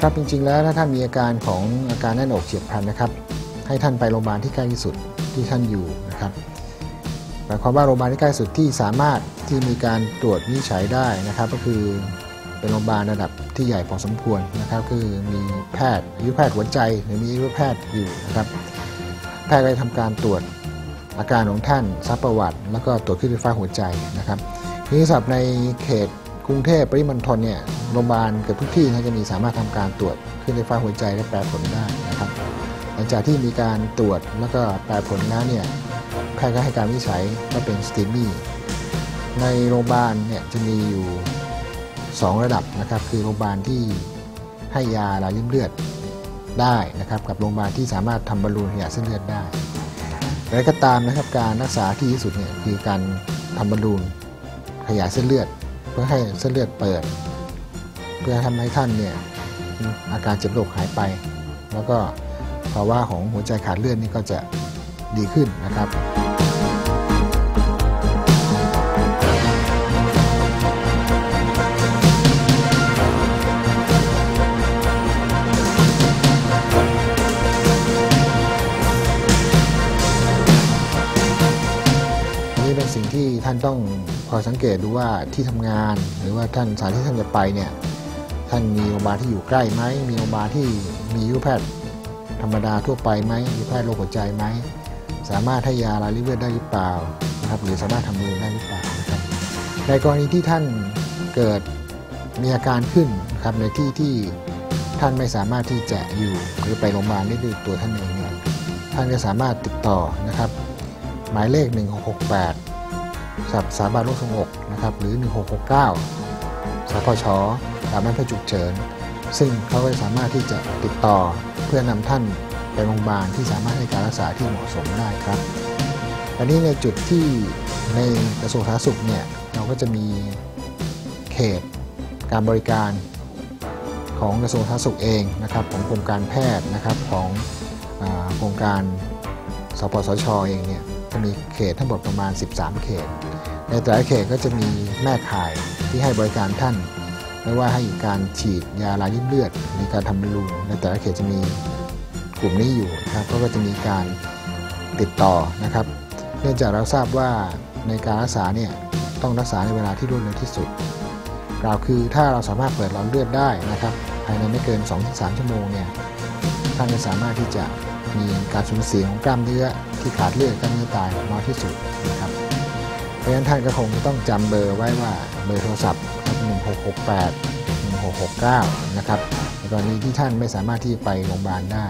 ครับจริงๆแล้วถ้าท่านมีอาการของอาการแน่นอกเฉียบพลันนะครับ ให้ท่านไปโรงพยาบาลที่ใกล้ที่สุดที่ท่านอยู่นะครับหมายความว่าโรงพยาบาลที่ใกล้ที่สุดที่สามารถที่มีการตรวจวิจัยได้นะครับ ก็คือเป็นโรงพยาบาลระดับที่ใหญ่พอสมควรนะครับ คือมีแพทย์อายุแพทย์หัวใจหรือมีอายุแพทย์อยู่นะครับแพทย์ก็จะทำการตรวจอาการของท่านซักประวัติ แล้วก็ตรวจคลื่นไฟฟ้าหัวใจนะครับทีนี้สำหรับในเขต กรุงเทพปริมณฑลเนี่ยโรงพยาบาลเกือบทุกที่นะจะมีสามารถทำการตรวจคลื่นไฟฟ้าหัวใจและแปลผลได้นะครับ หลังจากที่มีการตรวจแล้วก็แปลผลแล้วเนี่ยแพทย์ก็ให้การวิจัยว่าเป็นสตีมี่ในโรงพยาบาลเนี่ยจะมีอยู่ 2 ระดับนะครับ คือโรงพยาบาลที่ให้ยาลาริ่มเลือดได้นะครับ กับโรงพยาบาลที่สามารถทำบอลลูนขยายเส้นเลือดได้อะไรก็ตามนะครับการรักษาที่ที่สุดเนี่ยคือการทำบอลลูนขยายเส้นเลือด พื่อให้เส้นเลือดเปิด เพื่อทำให้ท่านเนี่ยอาการเจ็บโรคหายไป แล้วก็ภาวะของหัวใจขาดเลือดนี่ก็จะดีขึ้นนะครับนี่เป็นสิ่งที่ท่านต้อง คอยสังเกตดูว่าที่ทำงาน หรือว่าท่านสถานที่ท่านจะไปเนี่ยท่านมีโรงพยาบาลที่อยู่ใกล้ไหมมีโรงพยาบาลที่มีอายุแพทย์ธรรมดาทั่วไปไหมอายุแพทย์โรคหัวใจไหมสามารถให้ยาลาลิเลือดได้หรือเปล่านะครับหรือสามารถทำมือได้หรือเปล่านะครับในกรณีที่ท่านเกิดมีอาการขึ้นนะครับในที่ที่ท่านไม่สามารถที่จะอยู่หรือไปโรงพยาบาลได้ด้วยตัวท่านเองเนี่ยท่านก็สามารถติดต่อนะครับ หมายเลข 1668 สับสาบานโรคสงบนะครับหรือ 1669 สพชสามัญแพทย์ฉุกเฉิน ซึ่งเขาก็สามารถที่จะติดต่อเพื่อนำท่านไปโรงพยาบาลที่สามารถให้การรักษาที่เหมาะสมได้ครับอันนี้ในจุดที่ในกระทรวงสาธารณสุขเนี่ยเราก็จะมีเขตการบริการของกระทรวงสาธารณสุขเองนะครับของกรมการแพทย์นะครับของโครงการสปสชเองเนี่ยจะมีเขตทั้งหมดประมาณ 13 เขต ในแต่ละเขตก็จะมีแม่ข่ายที่ให้บริการท่าน ไม่ว่าให้การฉีดยาลาริ่มเลือดหรือการทำบอลลูนในแต่ละเขตจะมีกลุ่มนี้อยู่นะครับก็จะมีการติดต่อนะครับ เนื่องจากเราทราบว่าในการรักษาเนี่ยต้องรักษาในเวลาที่รวดเร็วที่สุดกล่าวคือถ้าเราสามารถเปิดหลอดเลือดได้นะครับ ภายในไม่เกิน 2-3 ชั่วโมงเนี่ยท่านจะสามารถที่จะมีการสูญเสียของกล้ามเนื้อที่ขาดเลือดกล้ามเนื้อตายน้อยที่สุดนะครับ ราะฉะนั้นท่านก็คงต้องจำเบอร์ไว้ว่าเบอร์โทรศัพท์ 1668 1669 นะครับในกรณีที่ท่านไม่สามารถที่ไปโรงพยาบาลได้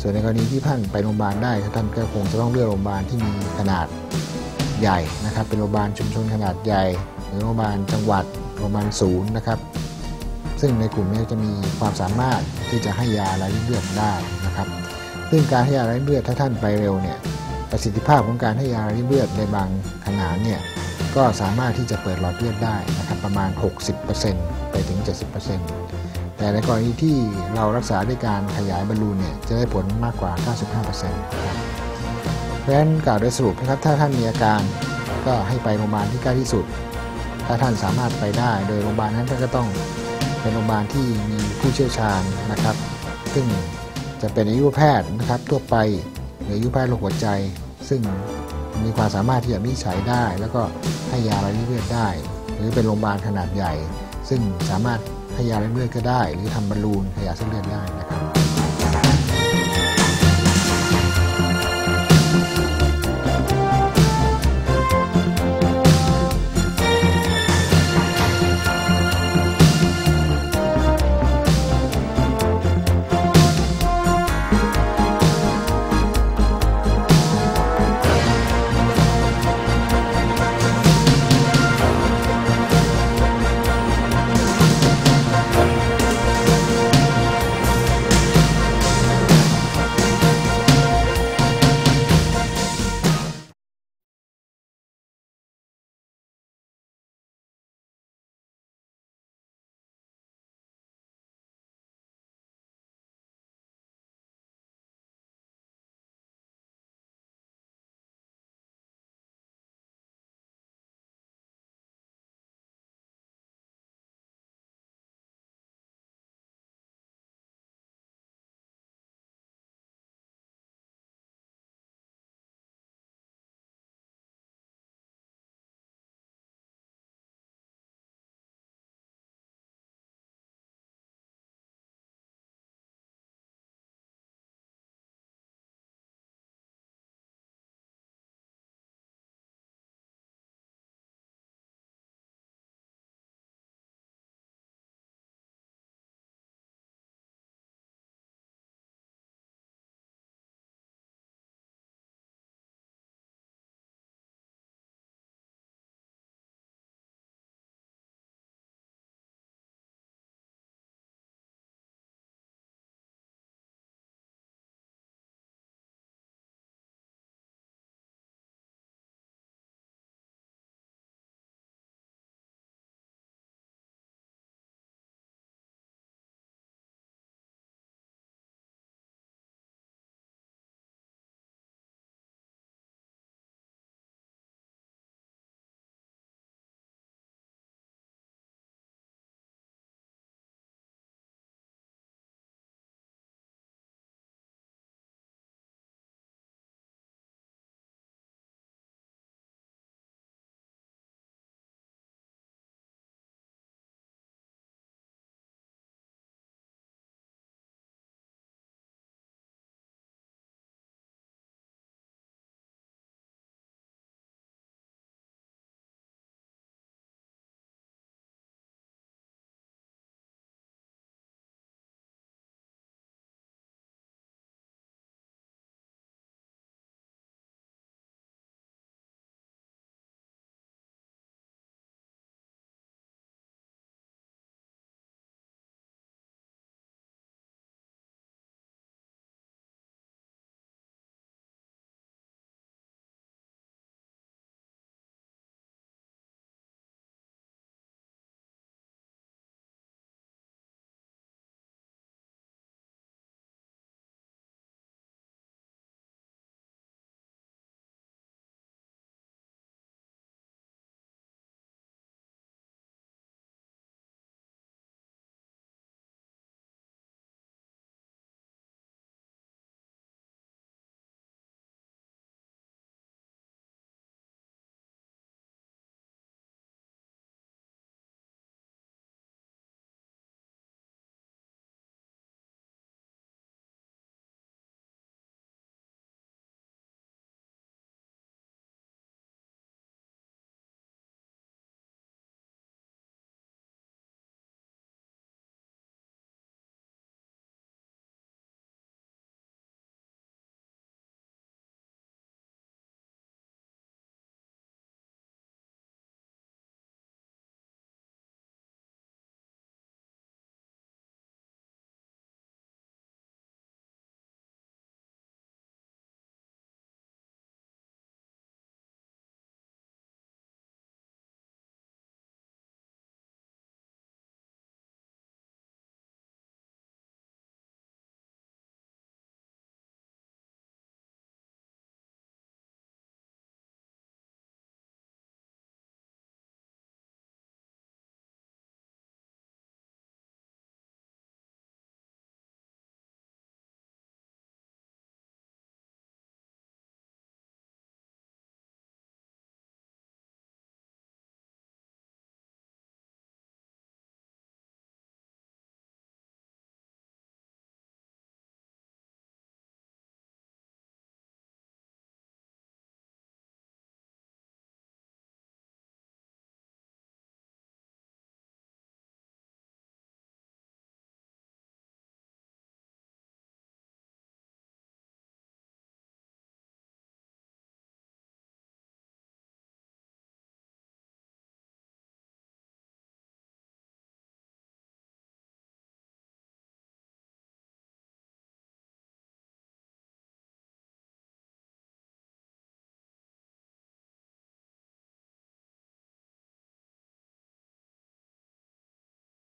ส่วนในกรณีที่ท่านไปโรงพยาบาลได้ท่านก็คงจะต้องเลือกโรงพยาบาลที่มีขนาดใหญ่นะครับ เป็นโรงพยาบาลชุมชนขนาดใหญ่ หรือโรงพยาบาลจังหวัด โรงพยาบาลศูนย์นะครับ ซึ่งในกลุ่มนี้จะมีความสามารถที่จะให้ยาลาริ่มเลือดได้นะครับ ซึ่งการให้ยาลาริ่มเลือดถ้าท่านไปเร็วเนี่ย ประสิทธิภาพของการให้ยาริมเลือดในบางขนาดเนี่ยก็สามารถที่จะเปิดหลอดเลือดได้นะครับประมาณ 60%ไปถึง 70%แต่ในกรณีที่เรารักษาด้วยการขยายบอลลูนเนี่ยจะได้ผลมากกว่า 95%นะครับเพราะฉะนั้นกล่าวโดยสรุปนะครับถ้าท่านมีอาการก็ให้ไปโรงพยาบาลที่ใกล้ที่สุด ถ้าท่านสามารถไปได้ โดยโรงพยาบาลนั้นท่านก็ต้องเป็นโรงพยาบาลที่มีผู้เชี่ยวชาญนะครับ ซึ่งจะเป็นอายุแพทย์นะครับทั่วไปหรืออายุแพทย์โรคหัวใจ ซึ่งมีความสามารถที่จะวิจฉัยได้ แล้วก็ให้ยาละลายเลือดได้ หรือเป็นโรงพยาบาลขนาดใหญ่ ซึ่งสามารถให้ยาละลายเลือดก็ได้ หรือทำบอลลูนขยายเส้นเลือดได้นะครับ